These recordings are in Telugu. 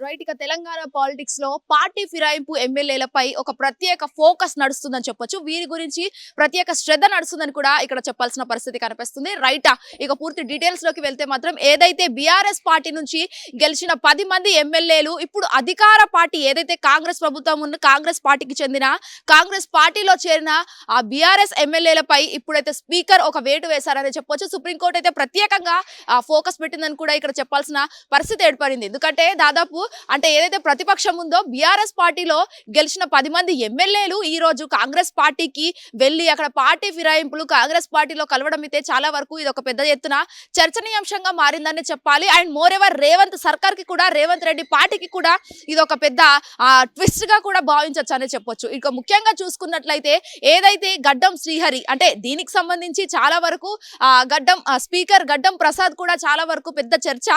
రైట్ ఇక తెలంగాణ పాలిటిక్స్లో పార్టీ ఫిరాయింపు ఎమ్మెల్యేలపై ఒక ప్రత్యేక ఫోకస్ నడుస్తుందని చెప్పొచ్చు. వీరి గురించి ప్రత్యేక శ్రద్ధ నడుస్తుందని కూడా ఇక్కడ చెప్పాల్సిన పరిస్థితి కనిపిస్తుంది. రైట్ ఇక పూర్తి డీటెయిల్స్లోకి వెళ్తే మాత్రం ఏదైతే బీఆర్ఎస్ పార్టీ నుంచి గెలిచిన పది మంది ఎమ్మెల్యేలు ఇప్పుడు అధికార పార్టీ ఏదైతే కాంగ్రెస్ ప్రభుత్వం ఉన్న కాంగ్రెస్ పార్టీకి చెందిన కాంగ్రెస్ పార్టీలో చేరిన ఆ బీఆర్ఎస్ ఎమ్మెల్యేలపై ఇప్పుడైతే స్పీకర్ ఒక వేటు వేశారని చెప్పొచ్చు. సుప్రీంకోర్టు అయితే ప్రత్యేకంగా ఫోకస్ పెట్టిందని కూడా ఇక్కడ చెప్పాల్సిన పరిస్థితి ఏర్పడింది. ఎందుకంటే దాదాపు అంటే ఏదైతే ప్రతిపక్షం ఉందో బీఆర్ఎస్ పార్టీలో గెలిచిన పది మంది ఎమ్మెల్యేలు ఈ రోజు కాంగ్రెస్ పార్టీకి వెళ్ళి అక్కడ పార్టీ ఫిరాయింపులు కాంగ్రెస్ పార్టీలో కలవడం అయితే చాలా వరకు ఇది ఒక పెద్ద ఎత్తున చర్చనీయాంశంగా మారిందని చెప్పాలి. అండ్ మోర్ ఎవర్ రేవంత్ సర్కార్కి కూడా రేవంత్ రెడ్డి పార్టీకి కూడా ఇది ఒక పెద్ద ట్విస్ట్గా కూడా భావించవచ్చు అని చెప్పొచ్చు. ఇక ముఖ్యంగా చూసుకున్నట్లయితే ఏదైతే గడ్డం శ్రీహరి అంటే దీనికి సంబంధించి చాలా వరకు ఆ, గడ్డం స్పీకర్ గడ్డం ప్రసాద్ కూడా చాలా వరకు పెద్ద చర్చ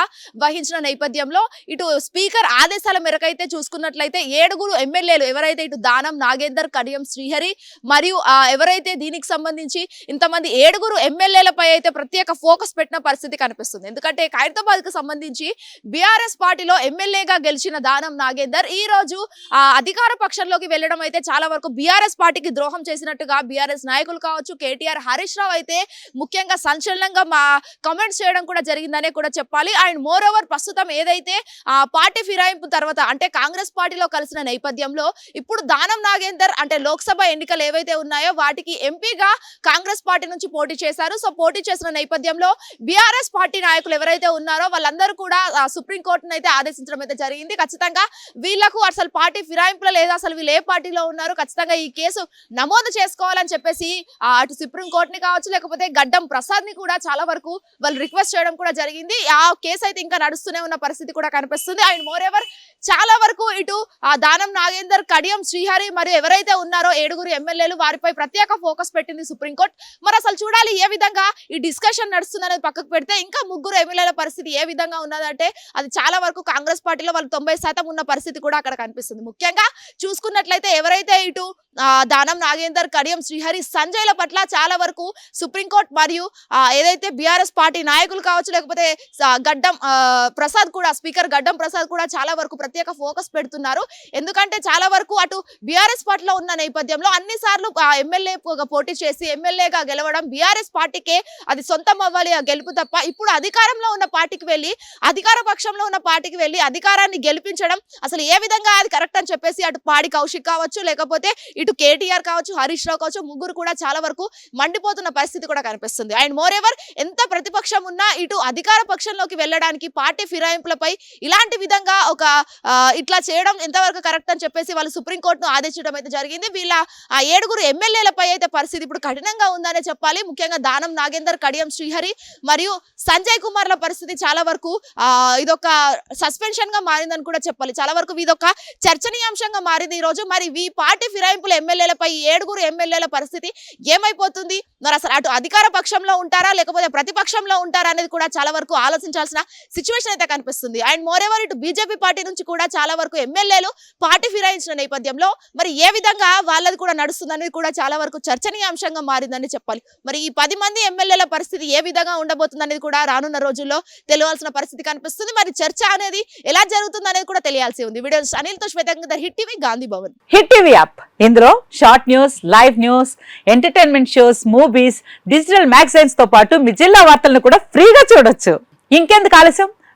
వహించిన నేపథ్యంలో ఇటు స్పీకర్ ఆదేశాల మేరకు అయితే చూసుకున్నట్లయితే ఏడుగురు ఎమ్మెల్యేలు ఎవరైతే ఇటు దానం నాగేందర్ కడియం శ్రీహరి మరియు ఎవరైతే దీనికి సంబంధించి ఇంతమంది ఏడుగురు ఎమ్మెల్యేలపై అయితే ప్రత్యేక ఫోకస్ పెట్టిన పరిస్థితి కనిపిస్తుంది. ఎందుకంటే ఖైరతాబాద్కు సంబంధించి బీఆర్ఎస్ పార్టీలో ఎమ్మెల్యేగా గెలిచిన దానం నాగేందర్ ఈ రోజు అధికార పక్షంలోకి వెళ్ళడం అయితే చాలా వరకు బీఆర్ఎస్ పార్టీకి ద్రోహం చేసినట్టుగా బీఆర్ఎస్ నాయకులు కావచ్చు కేటీఆర్ హరీష్ రావు అయితే ముఖ్యంగా సంచలనంగా మా కమెంట్స్ చేయడం కూడా జరిగిందనే కూడా చెప్పాలి. అండ్ మోర్ ఓవర్ ప్రస్తుతం ఏదైతే పార్టీ ఫిరాయింపు తర్వాత అంటే కాంగ్రెస్ పార్టీలో కలిసిన నేపథ్యంలో ఇప్పుడు దానం నాగేందర్ అంటే లోక్సభ ఎన్నికలు ఏవైతే ఉన్నాయో వాటికి ఎంపీగా కాంగ్రెస్ పార్టీ నుంచి పోటీ చేశారు. సో పోటీ చేసిన నేపథ్యంలో బీఆర్ఎస్ పార్టీ నాయకులు ఎవరైతే ఉన్నారో వాళ్ళందరూ కూడా సుప్రీంకోర్టును అయితే ఆదేశించడం అయితే జరిగింది. ఖచ్చితంగా వీళ్ళకు అసలు పార్టీ ఫిరాయింపులో లేదా. అసలు వీళ్ళు ఏ పార్టీలో ఉన్నారు ఖచ్చితంగా ఈ కేసు నమోదు చేసుకోవాలని చెప్పేసి అటు సుప్రీంకోర్టుని కావచ్చు లేకపోతే గడ్డం ప్రసాద్ని కూడా చాలా వరకు వాళ్ళు రిక్వెస్ట్ చేయడం కూడా జరిగింది. ఆ కేసు అయితే ఇంకా నడుస్తూనే ఉన్న పరిస్థితి కూడా కనిపిస్తుంది. అండ్ మోర్ ఎవర్ చాలా వరకు ఇటు ఆ దానం నాగేందర్ కడియం శ్రీహరి మరియు ఎవరైతే ఉన్నారో ఏడుగురు ఎమ్మెల్యేలు వారిపై ప్రత్యేక ఫోకస్ పెట్టింది సుప్రీంకోర్టు మరి అసలు చూడాలి ఏ విధంగా ఈ డిస్కషన్ నడుస్తుందనేది పక్కకు పెడితే ఇంకా ముగ్గురు ఎమ్మెల్యేల పరిస్థితి ఏ విధంగా ఉన్నదంటే అది చాలా వరకు కాంగ్రెస్ పార్టీలో వాళ్ళు తొంభై శాతం ఉన్న పరిస్థితి కూడా అక్కడ కనిపిస్తుంది. ముఖ్యంగా చూసుకున్నట్లయితే ఎవరైతే ఇటు ఆ, దానం నాగేందర్ కడియం శ్రీహరి సంజయ్ల పట్ల చాలా వరకు సుప్రీంకోర్టు మరియు ఏదైతే బీఆర్ఎస్ పార్టీ నాయకులు కావచ్చు లేకపోతే గడ్డం ప్రసాద్ కూడా స్పీకర్ గడ్డం ప్రసాద్ కూడా చాలా వరకు ప్రత్యేక ఫోకస్ పెడుతున్నారు. ఎందుకంటే చాలా వరకు అటు బీఆర్ఎస్ పార్టీలో ఉన్న నేపథ్యంలో అన్ని సార్లు ఎమ్మెల్యే పోటీ చేసి ఎమ్మెల్యేగా గెలవడం బీఆర్ఎస్ పార్టీకే అది సొంతం అవ్వాలి ఆ గెలుపు తప్ప ఇప్పుడు అధికారంలో ఉన్న పార్టీకి వెళ్ళి అధికార పక్షంలో ఉన్న పార్టీకి వెళ్ళి అధికారాన్ని గెలిపించడం అసలు ఏ విధంగా అది కరెక్ట్ అని చెప్పేసి అటు పాడి కౌశిక్ కావచ్చు లేకపోతే ఇటు కేటీఆర్ కావచ్చు హరీష్ రావు కావచ్చు ముగ్గురు కూడా చాలా వరకు మండిపోతున్న పరిస్థితి కూడా కనిపిస్తుంది. అండ్ మోర్ ఎవర్ ఎంత ప్రతిపక్షం ఉన్నా ఇటు అధికార పక్షంలోకి వెళ్ళడానికి పార్టీ ఫిరాయింపులపై ఇలాంటి విధంగా ఒక ఇట్లా చేయడం ఎంతవరకు కరెక్ట్ అని చెప్పేసి వాళ్ళు సుప్రీంకోర్టును ఆదేశించడం అయితే జరిగింది. వీళ్ళ ఆ ఏడుగురు ఎమ్మెల్యేలపై అయితే పరిస్థితి ఇప్పుడు కఠినంగా ఉందనే చెప్పాలి. ముఖ్యంగా దానం నాగేందర్ కడియం శ్రీహరి మరియు సంజయ్ కుమార్ల పరిస్థితి చాలా వరకు ఇదొక సస్పెన్షన్గా మారిందని కూడా చెప్పాలి. చాలా వరకు ఇదొక చర్చనీయాంశంగా మారింది ఈ రోజు. మరి ఈ పార్టీ ఫిరాయింపుల ఎమ్మెల్యేలపై ఈ ఏడుగురు ఎమ్మెల్యేల పరిస్థితి ఏమైపోతుంది? మరి అసలు అటు అధికార పక్షంలో ఉంటారా? లేకపోతే ప్రతిపక్షంలో ఉంటారా అనేది కూడా చాలా వరకు ఆలోచించాల్సిన సిచ్యువేషన్ అయితే కనిపిస్తుంది. అండ్ మోర్ ఎవర్ ఇటు బీజేపీ పార్టీ నుంచి కూడా చాలా వరకు ఎమ్మెల్యేలు పార్టీ ఫిరాయించిన నేపథ్యంలో మరి ఏ విధంగా వాళ్ళది కూడా నడుస్తుందనేది కూడా చాలా వరకు చర్చనీయాంశంగా మారిందని చెప్పాలి. మరి ఈ పది మంది ఎమ్మెల్యేల పరిస్థితి ఏ విధంగా ఉండబోతుంది అనేది కూడా రానున్న రోజుల్లో తెలియాల్సిన పరిస్థితి కనిపిస్తుంది. మరి చర్చ అనేది ఎలా జరుగుతుంది అనేది కూడా తెలియాల్సి ఉంది. వీడియో అనిల్తో శ్వేతంగా Hit TV Gandhi Bhavan. Hit TV app. ఇందులో short news live news entertainment shows movies digital మ్యాగజైన్స్తో పాటు మీ జిల్లా వార్తలను కూడా ఫ్రీగా చూడొచ్చు. ఇంకెందుకు ఆలస్యం?